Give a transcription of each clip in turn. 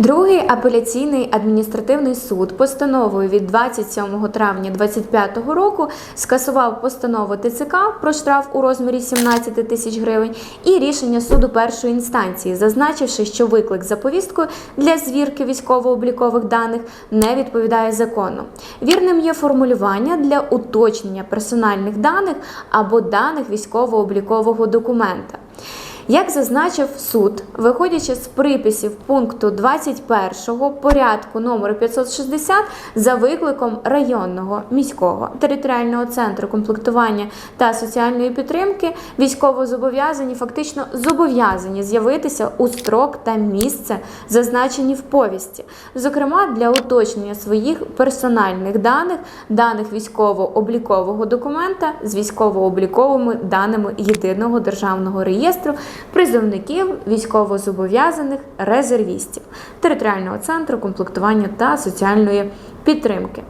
Другий апеляційний адміністративний суд постановою від 27 травня 2025 року скасував постанову ТЦК про штраф у розмірі 17 тисяч гривень і рішення суду першої інстанції, зазначивши, що виклик за повісткою для звірки військово-облікових даних не відповідає закону. Вірним є формулювання для уточнення персональних даних або даних військово-облікового документа. Як зазначив суд, виходячи з приписів пункту 21 порядку номеру 560 за викликом районного міського територіального центру комплектування та соціальної підтримки, військовозобов'язані фактично зобов'язані з'явитися у строк та місце, зазначені в повісті, зокрема для уточнення своїх персональних даних, даних військово-облікового документа з військово-обліковими даними єдиного державного реєстру призовників військовозобов'язаних резервістів територіального центру комплектування та соціальної підтримки.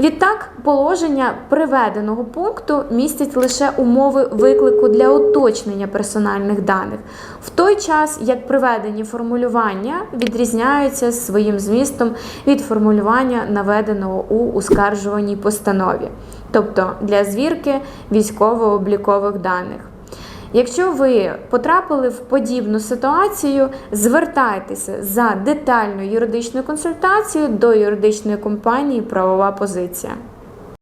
Відтак, положення приведеного пункту містять лише умови виклику для уточнення персональних даних, в той час як приведені формулювання відрізняються своїм змістом від формулювання, наведеного у ускаржуваній постанові, тобто для звірки військово-облікових даних. Якщо ви потрапили в подібну ситуацію, звертайтеся за детальною юридичною консультацією до юридичної компанії Правова позиція.